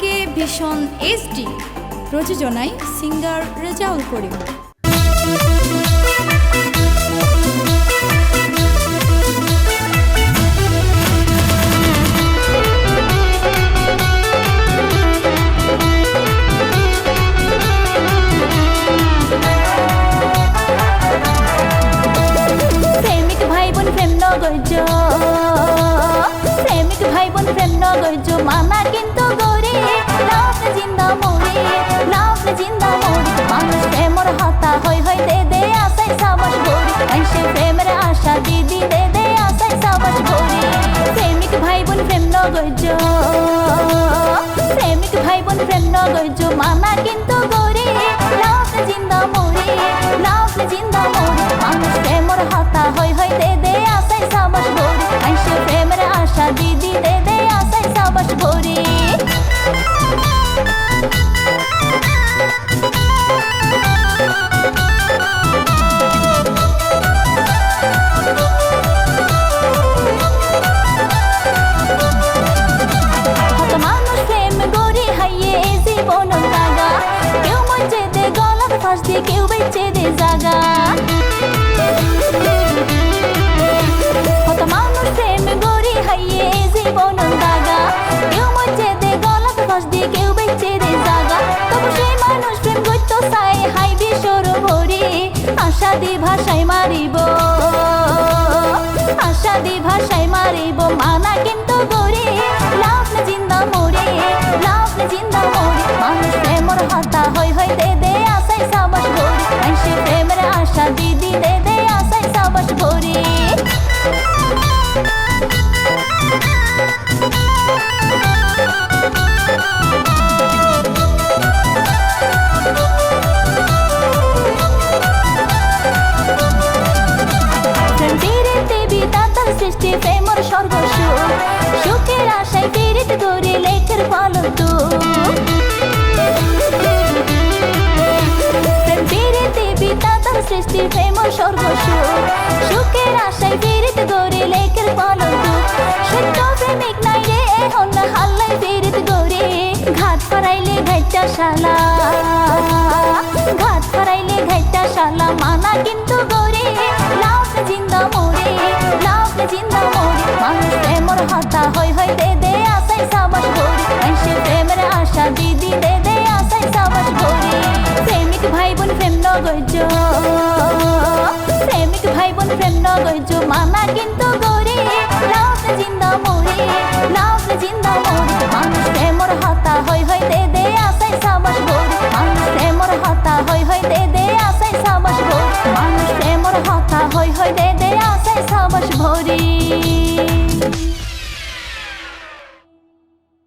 থেকে ভীষণ এইচডি প্রযোজনায় সিঙ্গার রেজাউল করিম। প্রেম নগর্য, প্রেমিক ভাই বোন প্রেম নগর্য, মানা কিন্তু নগর্য প্রেমিক ভাই বোন প্রেম নগৈজ মানা কিন্তু ফাঁস দিয়ে কেউ বেঁচে দে জাগা। কত মানুষ প্রেম গড়ি হাইয়ে জীবন লাগা কেউ মরছে দে গলার ফাঁস দিয়ে কেউ বেঁচে দে জাগা। তবু সেই মানুষ প্রেম করতো চাই, হাই বিশ্বর ভরি আশা দি ভাষায় মারিব, আশা দি ভাষায় মারিব। মানা কিন্তু সৃষ্টি প্রেমর স্বর্গ সুখ সুখের আশায় পীড়িত করে লেখের পালন তু প্রেম সৃষ্টি প্রেমর স্বর্গ সুখ সুখের আশায় পীড়িত করে লেখের পালন তু সত্য প্রেমিক নাই রে এখন হাল্লাই পীড়িত করে। ঘাট ফরাইলে ঘাইটা শালা। ঘাট ফরাইলে ঘাইটা শালা, মানা কিন্তু গরে জিন্দা মরে মানুষ প্রেমর হাতা, হই হই দে দে আসাই সাবাস গরি আইসে প্রেমের আশা দিদি দে দে আসাই সাবাস গরি প্রেমিক ভাই বোন প্রেম নগর্য প্রেমিক ভাই বোন প্রেম মানা কিন্তু গরি মানুষ মোর হতা, হই হই, দে দে, আসাই সাবাস ভোর। মানুষ মোর হতা, হই হই, দে দে, আসাই সাবাস ভরি